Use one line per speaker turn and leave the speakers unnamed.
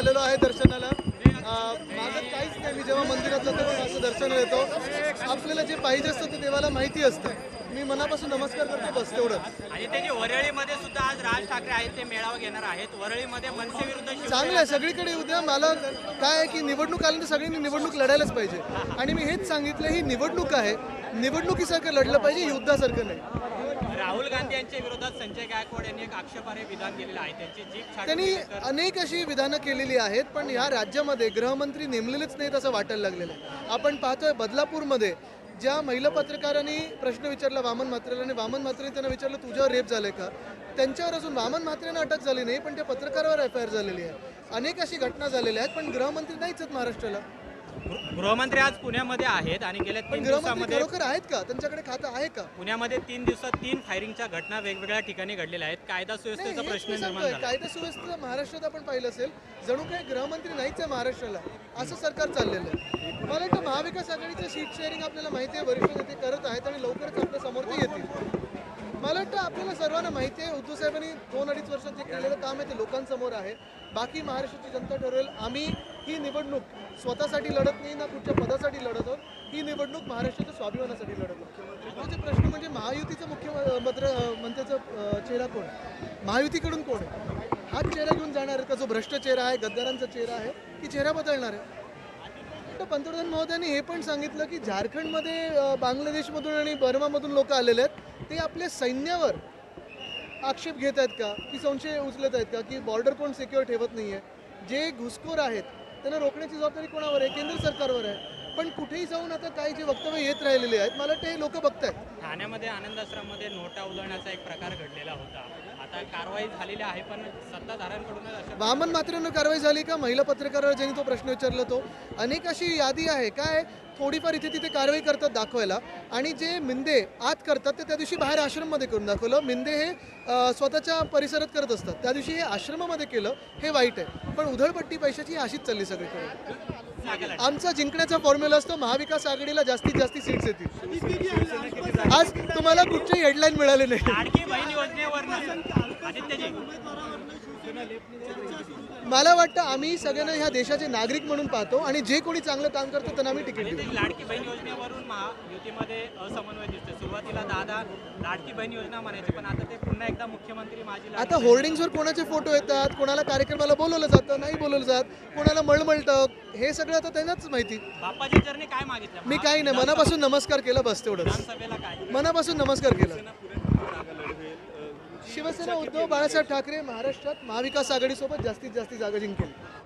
आलेलो आहे दर्शनाला माझं काहीच नाही मी जेव्हा मंदिरात जातो असं दर्शन येतो आपल्याला जे पाहिजे असतं ते देवाला माहिती असतं मी मनापासून नमस्कार करतो बस तेवढं
आणि त्याची वरळीमध्ये सुद्धा आज राज ठाकरे आहेत ते मेळावा घेणार आहेत वरळीमध्ये मनसे विरुद्ध
चांगलं आहे सगळीकडे उद्या मला काय आहे की निवडणूक आल्यानंतर सगळ्यांनी निवडणूक लढायलाच पाहिजे आणि मी हेच सांगितलं ही निवडणूक आहे निवडणुकीसारखं लढलं पाहिजे युद्धासारखं नाही
राहुल गांधी यांच्या विरोधात संजय गायकवाड यांनी एक आक्षेपार्ह विधान केलेलं आहे त्यांची
त्यांनी अनेक अशी विधानं केलेली आहेत पण ह्या राज्यामध्ये गृहमंत्री नेमलेलेच नाहीत असं वाटायला लागलेलं आहे आपण पाहतोय बदलापूरमध्ये ज्या महिला पत्रकारांनी प्रश्न विचारला वामन म्हात्रेला आणि वामन म्हात्रेने त्यांना विचारलं तुझ्यावर रेप झाले का त्यांच्यावर अजून वामन म्हात्रेंना अटक झाली नाही पण त्या पत्रकारावर एफ आय आर झालेली आहे अनेक अशी घटना झालेल्या आहेत पण गृहमंत्री नाहीच आहेत महाराष्ट्राला
गृहमंत्री आज पुण्यामध्ये आहेत आणि गेल्या तीन
दिवसामध्ये खरोखर आहेत का त्यांच्याकडे खातं आहे का
पुण्यामध्ये तीन दिवसात तीन फायरिंगच्या घटना वेगवेगळ्या ठिकाणी घडलेल्या आहेत कायदा सुव्यवस्थेचा
प्रश्न कायदा सुव्यवस्थेचा महाराष्ट्रात आपण पाहिलं असेल जणू काही गृहमंत्री नाहीच आहे महाराष्ट्राला असं सरकार चाललेलं आहे मला महाविकास आघाडीचं सीट शेअरिंग आपल्याला माहिती आहे वरिष्ठ नेते करत आहेत आणि लवकरच आपल्या समोर ते येतील मला वाटतं आपल्याला सर्वांना माहिती आहे उद्धव साहेबांनी दोन अडीच वर्षात जे केलेलं काम आहे ते लोकांसमोर आहे बाकी महाराष्ट्राची जनता ठरवेल आम्ही ही निवडणूक स्वतःसाठी लढत नाही ना कुठच्या पदासाठी लढत आहोत ही निवडणूक महाराष्ट्राच्या स्वाभिमानासाठी लढत आहोत प्रश्न म्हणजे महायुतीचं मुख्य मंत्र मंत्र्याचा चेहरा कोण महायुतीकडून कोण आहे हाच चेहरा घेऊन जाणार का जो भ्रष्ट चेहरा आहे गद्दारांचा चेहरा आहे की चेहरा बदलणार आहे पंतप्रधान महोदयांनी हे पण सांगितलं की झारखंडमध्ये बांगलादेशमधून आणि बर्मामधून लोक आलेले आहेत ते आपल्या सैन्यावर आक्षेप घेत आहेत का की संशय उचलत आहेत का की बॉर्डर कोण सिक्युअर ठेवत नाही आहे जे घुसखोर आहेत त्यांना रोखण्याची जबाबदारी कोणावर आहे केंद्र सरकारवर आहे पण कुठेही जाऊन आता काही जे वक्तव्य येत राहिलेले आहेत मला ते लोक बघत आहेत
ठाण्यामध्ये मध्ये नोटा उलवण्याचा एक प्रकार घडलेला होता कारवाई झालेली आहे पण वामन
मात्रेनं कारवाई झाली का महिला पत्रकारावर ज्यांनी तो प्रश्न विचारला तो अनेक अशी यादी आहे काय थोडीफार इथे तिथे कारवाई करतात दाखवायला आणि जे मिंदे आत करतात ते त्या दिवशी बाहेर आश्रममध्ये करून दाखवलं मिंदे हे स्वतःच्या परिसरात करत असतात त्या दिवशी हे आश्रमामध्ये केलं हे वाईट आहे पण उधळपट्टी पैशाची अशीच चालली सगळी आमचा जिंकण्याचा फॉर्म्युला असतो महाविकास आघाडीला जास्तीत जास्त सीट्स येतील आज तुम्हाला कुठची हेडलाईन मिळाले नाही मला वाटतं आम्ही सगळ्यांना ह्या देशाचे नागरिक म्हणून पाहतो आणि जे कोणी चांगलं काम करतं त्यांना आम्ही तिकीट देतो
लाडकी बहीण योजनेवरून महायुतीमध्ये असमन्वय दिसतोय सुरुवातीला दादा लाडकी बहीण योजना म्हणायची पण आता ते पुन्हा एकदा मुख्यमंत्री माझी
आता होर्डिंग्सवर कोणाचे फोटो येतात कोणाला कार्यक्रमाला बोलवलं जातं नाही बोलवलं जात कोणाला मळमळतं हे सगळं आता त्यांनाच माहिती
बाप्पाजी जरने काय मागितलं
मी काही नाही मनापासून नमस्कार केला बस तेवढं मनापासून नमस्कार केला शिवसेना उद्धव बाळासाहेब ठाकरे महाराष्ट्रात महाविकास आघाडीसोबत जास्तीत जास्त जागा जिंकेल